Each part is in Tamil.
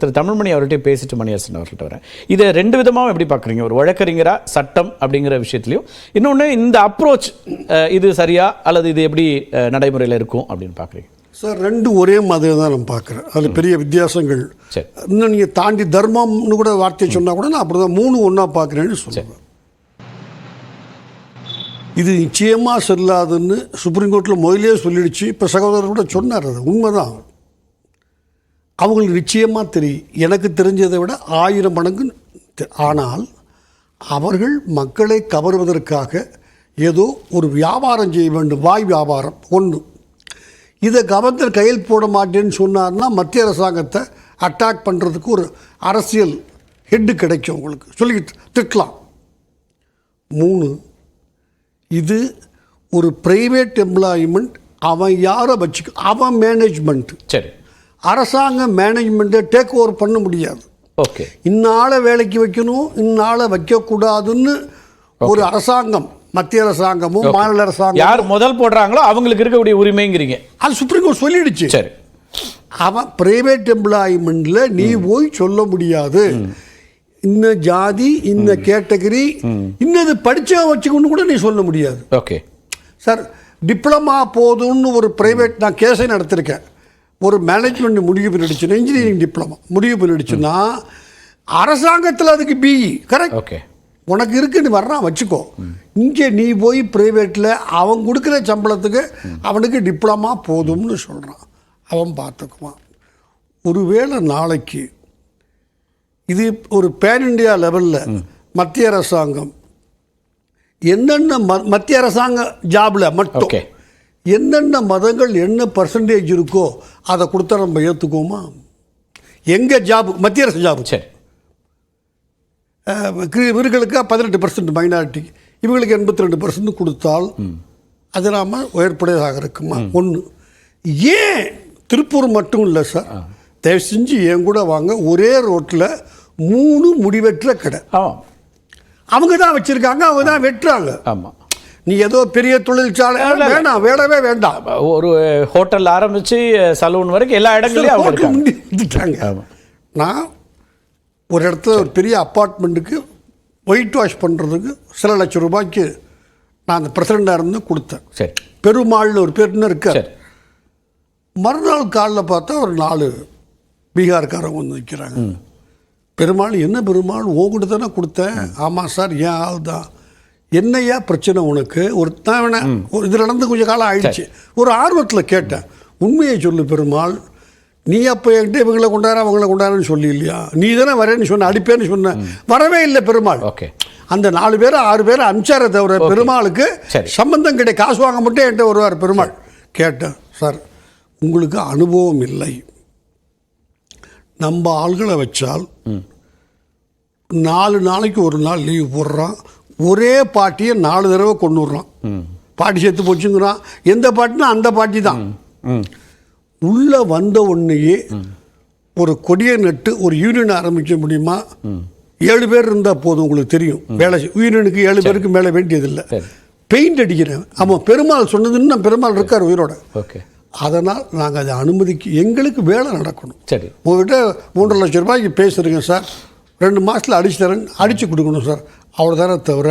திரு தமிழ்மணி அவர்கிட்ட பேசிட்டு மணியரசன் அவர்கிட்ட வரேன். இதை ரெண்டு விதமாகவும் எப்படி பார்க்குறீங்க? ஒரு வழக்கறிஞரா சட்டம் அப்படிங்கிற விஷயத்துலையும் இன்னொன்று இந்த அப்ரோச் இது சரியா அல்லது இது எப்படி நடைமுறையில் இருக்கும் அப்படின்னு பார்க்குறீங்க? சார் ரெண்டு ஒரே மாதிரி தான் நான் பார்க்குறேன். அது பெரிய வித்தியாசங்கள். இன்னும் நீங்கள் தாண்டி தர்மம்னு கூட வார்த்தையை சொன்னால் கூட நான் அப்படி தான் மூணு ஒன்றா பார்க்குறேன்னு சொல்லுவேன். இது நிச்சயமாக செல்லாதுன்னு சுப்ரீம் கோர்ட்டில் முதலே சொல்லிடுச்சு. இப்போ சகோதரர் கூட சொன்னார் அது. உண்மைதான். அவங்களுக்கு நிச்சயமாக தெரியும் எனக்கு தெரிஞ்சதை விட ஆயிரம் மடங்கு ஆனால் அவர்கள் மக்களை கவர்வதற்காக ஏதோ ஒரு வியாபாரம் செய்ய வேண்டும். வாய் வியாபாரம் ஒன்று. இதை கவர்னர் கையில் போட மாட்டேன்னு சொன்னார்னா மத்திய அரசாங்கத்தை அட்டாக் பண்ணுறதுக்கு ஒரு அரசியல் ஹெட்டு கிடைக்கும் உங்களுக்கு. சொல்லி திட்டலாம். மூணு இது ஒரு ப்ரைவேட் எம்ப்ளாய்மெண்ட் அவன் யாரை வச்சுக்க அவன் மேனேஜ்மெண்ட் சரி. அரசாங்க மேனேஜ்மெண்ட்டை டேக் ஓவர் பண்ண முடியாது. ஓகே இந்நாளை வேலைக்கு வைக்கணும் இந்நாளை வைக்கக்கூடாதுன்னு ஒரு அரசாங்கம் மத்திய அரசாங்கமும் மாநில அரசாங்கம் யார் முதல் போடுறாங்களோ அவங்களுக்கு இருக்கக்கூடிய உரிமைங்கிறீங்க. அது சுப்ரீம் கோர்ட் சொல்லிடுச்சு. சரி. அவன் பிரைவேட் எம்ப்ளாய்மெண்ட்ல நீ போய் சொல்ல முடியாது. இந்த ஜாதி இந்த கேட்டகரி இன்னது படிச்ச வச்சுக்கொண்டு கூட நீ சொல்ல முடியாது. ஓகே சார் டிப்ளமா போதும்னு ஒரு பிரைவேட் நான் கேஸை நடத்திருக்கேன். ஒரு மேனேஜ்மெண்ட் முடிவு பண்ணிடுச்சுன்னா இன்ஜினியரிங் டிப்ளமா முடிவு பண்ணிடுச்சுன்னா அரசாங்கத்தில் அதுக்கு பிஇ கரெக்ட் ஓகே உனக்கு இருக்கு நீ வர்றான் வச்சுக்கோ. இங்கே நீ போய் ப்ரைவேட்டில் அவன் கொடுக்குற சம்பளத்துக்கு அவனுக்கு டிப்ளமா போதும்னு சொல்கிறான் அவன் பார்த்துக்குவான் ஒருவேளை நாளைக்கு இது ஒரு பேன் இண்டியா லெவலில் மத்திய அரசாங்கம் என்னென்ன ம- மத்திய அரசாங்க ஜாபில் மட்டும். என்னென்ன மதங்கள் என்ன பர்சன்டேஜ் இருக்கோ அதை கொடுத்தா நம்ம ஏற்றுக்குவோமா எங்கள் ஜாப் மத்திய அரசு ஜாப் சரி. இவர்களுக்கு பதினெட்டு பர்சன்ட் மைனாரிட்டி இவங்களுக்கு எண்பத்தி ரெண்டு பர்சன்ட் கொடுத்தால் அது நாம உயர்படையதாக இருக்குமா? ஒன்று ஏன் திருப்பூர் மட்டும் இல்லை சார்? தயவு செஞ்சு என் கூட வாங்க. ஒரே ரோட்டில் மூணு முடிவெற்ற கடை. ஆமாம். அவங்க தான் வச்சுருக்காங்க அவங்க தான் வெட்டுறாங்க. ஆமாம். நீ ஏதோ பெரிய தொழிற்சாலை வேணாம் வேணவே வேண்டாம். ஒரு ஹோட்டல் ஆரம்பிச்சு சலூன் வரைக்கும் எல்லா இடங்களையும் அவங்க வந்துட்டாங்க நான் ஒரு இடத்துல ஒரு பெரிய அப்பார்ட்மெண்ட்டுக்கு ஒயிட் வாஷ் பண்ணுறதுக்கு சில லட்சம் ரூபாய்க்கு நான் அந்த பிரசிடண்டாக இருந்து கொடுத்தேன். சரி. பெருமாள்னு ஒரு பேர் இருக்கார் மறுநாள் காலைல பார்த்தா ஒரு நாலு பீகார்காரங்க வந்து நிற்கிறாங்க பெருமாள் என்ன பெருமாள்? உங்ககிட்ட தானே கொடுத்தேன். ஆமாம் சார் ஏன் ஆள் தான் என்னையா பிரச்சனை உனக்கு? ஒரு தான் இது நடந்து கொஞ்சம் காலம் ஆயிடுச்சு. ஒரு ஆர்வத்தில் கேட்டேன். உண்மையை சொல்லு பெருமாள் நீ அப்போ என்கிட்ட இவங்களை கொண்டார அவங்கள கொண்டாருன்னு சொல்லி இல்லையா நீ தானே வரேன்னு சொன்ன அடிப்பேன்னு சொன்ன. வரவே இல்லை பெருமாள். ஓகே. அந்த நாலு பேர் ஆறு பேர் அனுப்பிச்சாரே தவிர பெருமாளுக்கு. சம்பந்தம் கிடையாது காசு வாங்க மட்டும் என்கிட்ட வருவார் பெருமாள். கேட்டேன் சார் உங்களுக்கு அனுபவம் இல்லை. நம்ம ஆள்களை வச்சால் நாலு நாளைக்கு ஒரு நாள் லீவ் போடுறான். ஒரே பாட்டியை நாலு தடவை கொண்டு விடுறான் பாட்டி செத்து போச்சுங்கிறான். எந்த பாட்டினா அந்த பாட்டி தான். உள்ளே வந்த உடனேயே ஒரு கொடியை நட்டு ஒரு யூனியன் ஆரம்பிக்க முடியுமா? ஏழு பேர் இருந்தால் போதும் உங்களுக்கு தெரியும். வேலை யூனியனுக்கு ஏழு பேருக்கு மேலே வேண்டியதில்லை. பெயிண்ட் அடிக்கிறேன். ஆமாம் பெருமாள் சொன்னதுன்னு நான் பெருமாள் இருக்கார் உயிரோட. ஓகே. அதனால் நாங்கள் அதை அனுமதிக்கு எங்களுக்கு வேலை நடக்கணும். சரி. உங்ககிட்ட மூன்றரை லட்சம் ரூபாய்க்கு பேசுகிறீங்க சார். ரெண்டு மாதத்தில் அடிச்சு தரேன் அடித்து கொடுக்கணும் சார். அவ்வளோதானே தவிர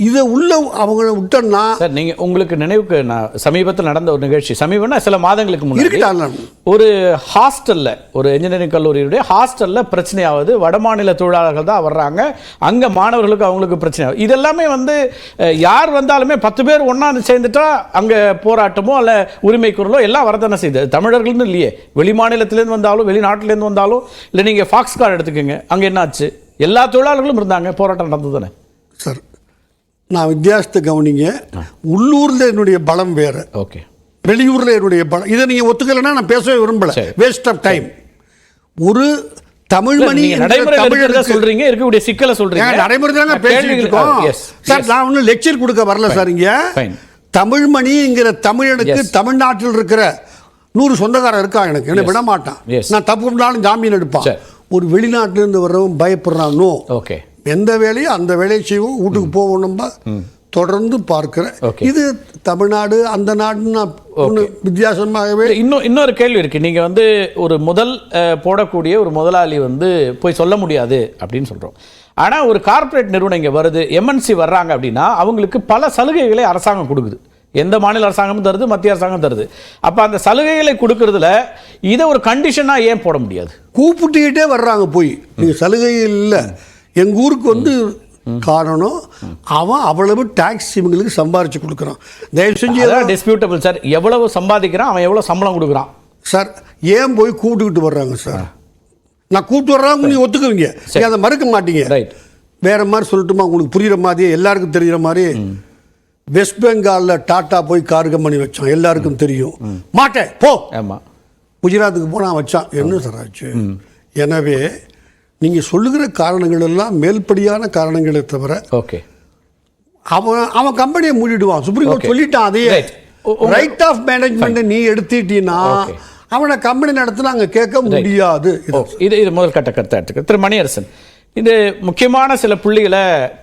இதை உள்ள அவங்கள விட்டோன்னா சார் நீங்க உங்களுக்கு நினைவுக்கு நான் சமீபத்தில் நடந்த ஒரு நிகழ்ச்சி. சமீபம்னா சில மாதங்களுக்கு முன்னாடி ஒரு ஹாஸ்டல்ல ஒரு இன்ஜினியரிங் கல்லூரியுடைய ஹாஸ்டல்ல பிரச்சனையாவது வடமாநில தொழிலாளர்கள் தான் வர்றாங்க. அங்க மாணவர்களுக்கு அவங்களுக்கு பிரச்சனை. ஆகுது. இதெல்லாமே வந்து யார் வந்தாலுமே பத்து பேர் ஒண்ணா சேர்ந்துட்டா அங்க போராட்டமோ அல்ல உரிமை குரலோ எல்லாம் வரதானே செய்யுது. தமிழர்கள்னு இல்லையே. வெளி மாநிலத்திலேருந்து வந்தாலும் வெளிநாட்டிலேருந்து வந்தாலும் இல்லை நீங்க ஃபாக்ஸ் கார்டு எடுத்துக்கோங்க. அங்க என்ன ஆச்சு எல்லா தொழிலாளர்களும் இருந்தாங்க. போராட்டம் நடந்தது தானே? சார் நான் வித்தியாசத்தை கவனிங்க. உள்ளூரில் என்னுடைய பலம் வேறு. ஓகே. வெளியூரில் என்னுடைய பலம். இதை நீங்கள் ஒத்துக்கலைன்னா நான் பேசவே விரும்பல. வேஸ்ட் ஆஃப் டைம் ஒரு தமிழ் மணி நீங்க என்ற நடைமுறையில் இருக்கிறத தமிழருக்கு- சொல்றீங்க? இருக்கக்கூடிய சிக்கலை சொல்றீங்க? நடைமுறை தாங்க பேசிட்டு இருக்கோம். சார். நான் ஒன்றும் லெக்சர் கொடுக்க வரல சார் இங்க. தமிழ்மணிங்கிற தமிழனுக்கு. தமிழ்நாட்டில் இருக்கிற நூறு சொந்தக்காரன் இருக்கான் எனக்கு? என்ன. விட மாட்டான். நான் தப்பு பண்ணாலும் ஜாமீன் எடுப்பான். ஒரு வெளிநாட்டிலிருந்து வர்றவன் பயப்படுறான்? ஓகே எந்த வேலையும் அந்த வேலையை செய்வோம் வீட்டுக்கு நம்ம தொடர்ந்து பார்க்கிறேன். இது தமிழ்நாடு அந்த நாடுன்னு வித்தியாசமாகவே இன்னும் இன்னொரு கேள்வி இருக்கு. நீங்க வந்து ஒரு முதல் போடக்கூடிய ஒரு முதலாளி வந்து போய் சொல்ல முடியாது அப்படின்னு சொல்றோம். ஆனா ஒரு கார்ப்பரேட் நிறுவனம் இங்க வருது எம்என்சி வர்றாங்க அப்படின்னா அவங்களுக்கு பல சலுகைகளை அரசாங்கம் கொடுக்குது. எந்த மாநில அரசாங்கமும் தருது மத்திய அரசாங்கம் தருது. அப்ப அந்த சலுகைகளை கொடுக்கறதுல இதை ஒரு கண்டிஷனா ஏன் போட முடியாது? கூப்பிட்டுக்கிட்டே வர்றாங்க போய். நீங்க சலுகை இல்லை. எங்க ஊருக்கு வந்து காரணம் அவன் அவ்வளவு டாக்ஸ் இவங்களுக்கு சம்பாரிச்சு கொடுக்குறான். தயவு செஞ்சு அதான் டிஸ்பியூட்டபிள் சார் எவ்வளவு சம்பாதிக்கிறான் அவன் எவ்வளவு சம்பளம் கொடுக்குறான். சார் ஏன் போய் கூப்பிட்டுக்கிட்டு வர்றாங்க சார்? நான் கூப்பிட்டு வர்றாங்க நீங்க ஒத்துக்குவீங்க. நீங்க அதை மறுக்க மாட்டீங்க. ரைட் வேற மாதிரி சொல்லட்டுமா? உங்களுக்கு புரியுற மாதிரி எல்லாருக்கும் தெரியுற மாதிரி வெஸ்ட் பெங்கால்ல டாட்டா போய் கார் கம்பெனி வச்சான். எல்லாருக்கும் தெரியும். மாட்டேன் போ. ஆமா. குஜராத்துக்கு போனால் வச்சான். என்ன சார் ஆச்சு? எனவே நீங்க சொல்லுகிற காரணங்கள் எல்லாம் மேல்படியான காரணங்களே தவிர ஓகே அவன் அவன் கம்பெனியை மூடிடுவான். Supreme court. சொல்லிட்டான் அதையே. ரைட் ஆஃப் மேனேஜ்மெண்ட் நீ எடுத்துட்டீன்னா. அவனை கம்பெனி நடத்தினா அங்க கேட்க முடியாது. இது இது முதல் கட்ட கருத்தா எடுத்துக்க திரு மணியரசன் இது முக்கியமான சில புள்ளிகளை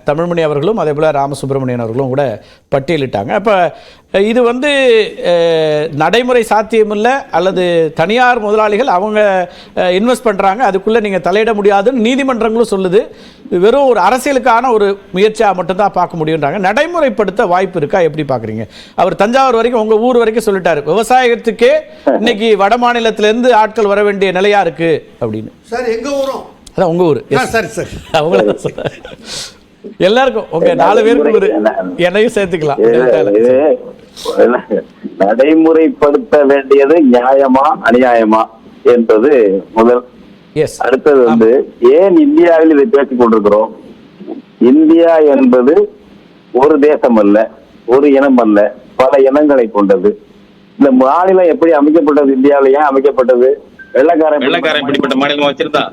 தமிழ்மணி அவர்களும் அதே போல் ராமசுப்ரமணியன் அவர்களும் கூட பட்டியலிட்டாங்க. அப்போ இது வந்து நடைமுறை சாத்தியமில்லை அல்லது தனியார் முதலாளிகள் அவங்க இன்வெஸ்ட் பண்ணுறாங்க அதுக்குள்ளே நீங்கள் தலையிட முடியாதுன்னு நீதிமன்றங்களும் சொல்லுது. வெறும் ஒரு அரசியலுக்கான ஒரு முயற்சியாக மட்டும்தான் பார்க்க முடியுன்றாங்க. நடைமுறைப்படுத்த வாய்ப்பு இருக்கா? எப்படி பார்க்குறீங்க? அவர் தஞ்சாவூர் வரைக்கும் உங்கள் ஊர் வரைக்கும் சொல்லிட்டாரு. விவசாயத்துக்கே இன்னைக்கு வட மாநிலத்திலேருந்து ஆட்கள் வர வேண்டிய நிலையாக இருக்கு அப்படின்னு. சார் எங்கள் ஊரும்? அதான் உங்க ஊர். சரி சரி. அவங்கள. எல்லாருக்கும் உங்க நாலு பேருக்கு ஒரு என்னையும் சேர்த்துக்கலாம். நடைமுறைப்படுத்த வேண்டியது நியாயமா அநியாயமா என்பது முதல். எஸ் அடுத்தது வந்து ஏன் இந்தியாவில் இதை பேசிக் கொண்டிருக்கிறோம்? இந்தியா என்பது ஒரு தேசம் அல்ல ஒரு இனம் அல்ல பல இனங்களை கொண்டது. இந்த மாநிலம் எப்படி அமைக்கப்பட்டது? இந்தியாவில ஏன் அமைக்கப்பட்டது? வெள்ளக்காரன் வெள்ளக்காரன் இப்படிப்பட்ட மாநிலம் வச்சிருந்தான்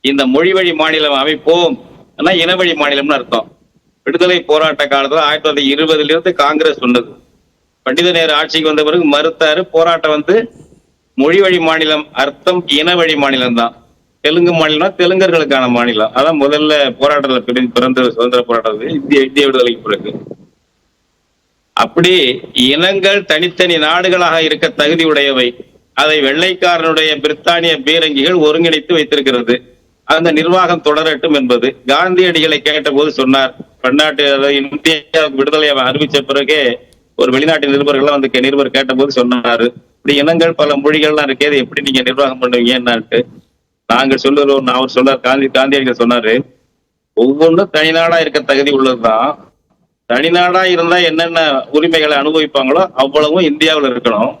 இந்த மொழி வழி மாநிலம் அமைப்போம் இனவழி மாநிலம்னு அர்த்தம். விடுதலை போராட்ட காலத்துல ஆயிரத்தி தொள்ளாயிரத்தி இருபதுல இருந்து காங்கிரஸ் சொன்னது பண்டித நேரு ஆட்சிக்கு வந்த பிறகு மறுத்தாரு போராட்டம் வந்து மொழி வழி மாநிலம் அர்த்தம் இனவழி மாநிலம் தான். தெலுங்கு மாநிலம் தெலுங்கர்களுக்கான மாநிலம். அதான் முதல்ல போராட்டத்துல பிரி- பிறந்த சுதந்திர போராட்டத்தில் இந்திய இந்திய விடுதலைக்கு பிறகு. அப்படி இனங்கள் தனித்தனி நாடுகளாக இருக்க தகுதி உடையவை. அதை வெள்ளைக்காரனுடைய பிரித்தானிய பீரங்கிகள் ஒருங்கிணைத்து வைத்திருக்கிறது. அந்த நிர்வாகம் தொடரட்டும் என்பது. காந்தியடிகளை கேட்டபோது சொன்னார் பன்னாட்டு அதாவது இந்தியாவுக்கு விடுதலை அறிவிச்ச பிறகே ஒரு வெளிநாட்டு நிருபர்கள் வந்து கே- நிருபர் கேட்டபோது சொன்னாரு. இப்படி இனங்கள் பல மொழிகள்லாம் இருக்கே எப்படி நீங்க நிர்வாகம் பண்ணுவீங்கன்னாட்டு நாங்கள் சொல்லுறோம் அவர் சொன்னார் காந்தி காந்தியடிகள் சொன்னாரு ஒவ்வொன்றும் தனிநாடா இருக்க தகுதி உள்ளதுதான். தனிநாடா இருந்தா என்னென்ன உரிமைகளை அனுபவிப்பாங்களோ அவ்வளவும் இந்தியாவில் இருக்கணும்.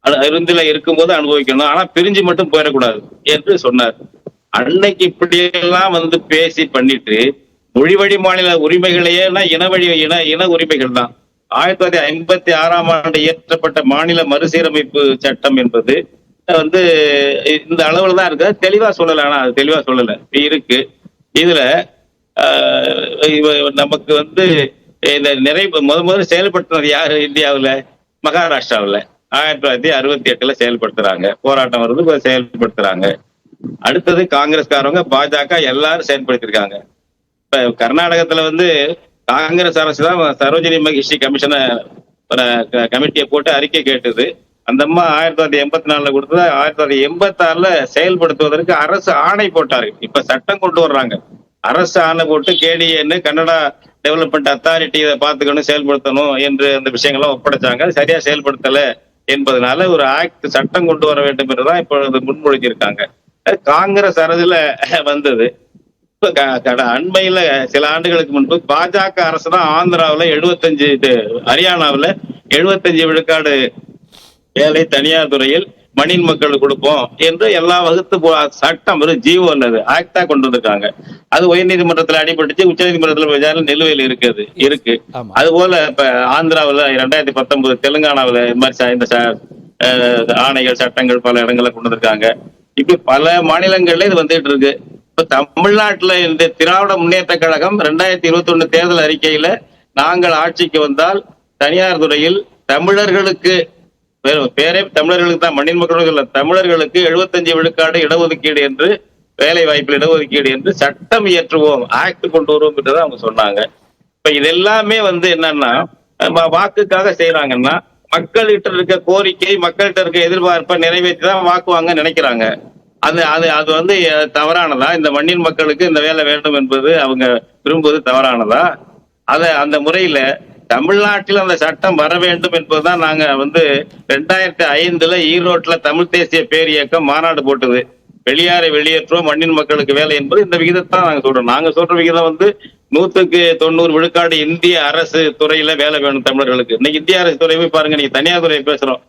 அது இருக்கும் இருக்கும்போது அனுபவிக்கணும். ஆனா பிரிஞ்சு மட்டும் போயிடக்கூடாது என்று சொன்னார். அன்னைக்கு இப்படி எல்லாம் வந்து பேசி பண்ணிட்டு மொழிவழி மாநில உரிமைகளையே இனவழி இன இன உரிமைகள் தான். ஆயிரத்தி தொள்ளாயிரத்தி ஐம்பத்தி ஆறாம் ஆண்டு இயற்றப்பட்ட மாநில மறுசீரமைப்பு சட்டம் என்பது வந்து இந்த அளவுல தான் இருக்கு. தெளிவா சொல்லல ஆனா அது தெளிவா சொல்லல. இருக்கு. இதுல நமக்கு வந்து இந்த நிறைய முத முதல்ல செயல்படுத்தினது யாரு? இந்தியாவில் மகாராஷ்டிராவில். ஆயிரத்தி தொள்ளாயிரத்தி அறுபத்தி எட்டுல செயல்படுத்துறாங்க. போராட்டம் வருது செயல்படுத்துறாங்க. அடுத்தது காங்கிரஸ்காரவங்க பாஜக எல்லாரும் செயல்படுத்திருக்காங்க இப்ப கர்நாடகத்துல வந்து காங்கிரஸ் அரசு தான் சரோஜினி மகிஷி கமிஷனை கமிட்டியை போட்டு அறிக்கை கேட்டது. அந்த அம்மா ஆயிரத்தி தொள்ளாயிரத்தி எண்பத்தி நாலுல கொடுத்தது ஆயிரத்தி தொள்ளாயிரத்தி எண்பத்தி ஆறுல செயல்படுத்துவதற்கு அரசு ஆணை போட்டாரு இப்ப சட்டம் கொண்டு வர்றாங்க. அரசு ஆணை போட்டு கேடிஏன்னு கன்னடா டெவலப்மெண்ட் அத்தாரிட்டி இதை பார்த்துக்கணும் செயல்படுத்தணும் என்று அந்த விஷயங்கள்லாம் ஒப்படைச்சாங்க. சரியா செயல்படுத்தல என்பதனால ஒரு ஆக்ட் சட்டம் கொண்டு வர வேண்டும் என்றுதான் இப்பொழுது முன்மொழிஞ்சிருக்காங்க. காங்கிரஸ் அரசுல வந்தது. இப்ப அண்மையில சில ஆண்டுகளுக்கு முன்பு பாஜக அரசு தான் ஆந்திராவுல எழுபத்தஞ்சு ஹரியானாவுல எழுபத்தஞ்சு விழுக்காடு வேலை தனியார் துறையில் மணின் மக்களுக்கு கொடுப்போம் என்று எல்லா வகுத்து சட்டம் ஒரு ஜீவோ அல்லது ஆக்டா கொண்டு வந்திருக்காங்க. அது உயர்நீதிமன்றத்துல அடிபட்டுச்சு உச்சநீதிமன்றத்துல விசாரணை நிலுவையில் இருக்குது இருக்கு. அது போல இப்ப ஆந்திராவுல ரெண்டாயிரத்தி பத்தொன்பது தெலுங்கானாவுல இது மாதிரி இந்த ஆணைகள் சட்டங்கள் பல இடங்கள்ல கொண்டு வந்திருக்காங்க. இப்படி பல மாநிலங்கள்ல இது வந்துட்டு இருக்கு. இப்ப தமிழ்நாட்டுல இந்த திராவிட முன்னேற்ற கழகம் ரெண்டாயிரத்தி இருபத்தி ஒண்ணு தேர்தல் அறிக்கையில நாங்கள் ஆட்சிக்கு வந்தால் தனியார் துறையில் தமிழர்களுக்கு பேரே தமிழர்களுக்கு தான் மண்ணின் மக்களுக்கு இல்ல தமிழர்களுக்கு எழுபத்தஞ்சு விழுக்காடு இடஒதுக்கீடு என்று வேலை வாய்ப்பில் இடஒதுக்கீடு என்று சட்டம் இயற்றுவோம் ஆக்ட் கொண்டு வருவோம் அவங்க சொன்னாங்க. இப்ப இது எல்லாமே வந்து என்னன்னா வாக்குக்காக செய்யறாங்கன்னா மக்கள்கிட்ட இருக்க கோரிக்கை மக்கள்கிட்ட இருக்க எதிர்பார்ப்பை நிறைவேற்றி தான் வாக்குவாங்க நினைக்கிறாங்க. அது அது அது வந்து தவறானதா? இந்த மண்ணின் மக்களுக்கு இந்த வேலை வேண்டும் என்பது அவங்க விரும்புவது தவறானதா? அத அந்த முறையில தமிழ்நாட்டில் அந்த சட்டம் வர வேண்டும் என்பதுதான் நாங்க வந்து ரெண்டாயிரத்தி ஐந்துல ஈரோட்ல தமிழ் தேசிய பேர் இயக்கம் மாநாடு போட்டது. வெளியாரை வெளியேற்றுவோம் மண்ணின் மக்களுக்கு வேலை என்பது இந்த விகிதத்தான் நாங்க சொல்றோம். நாங்க சொல்ற விகிதம் வந்து நூத்துக்கு தொண்ணூறு விழுக்காடு இந்திய அரசு துறையில வேலை வேணும் தமிழர்களுக்கு. இன்னைக்கு இந்திய அரசு துறை போய் பாருங்க நீங்க தனியார் துறையை பேசுறோம்.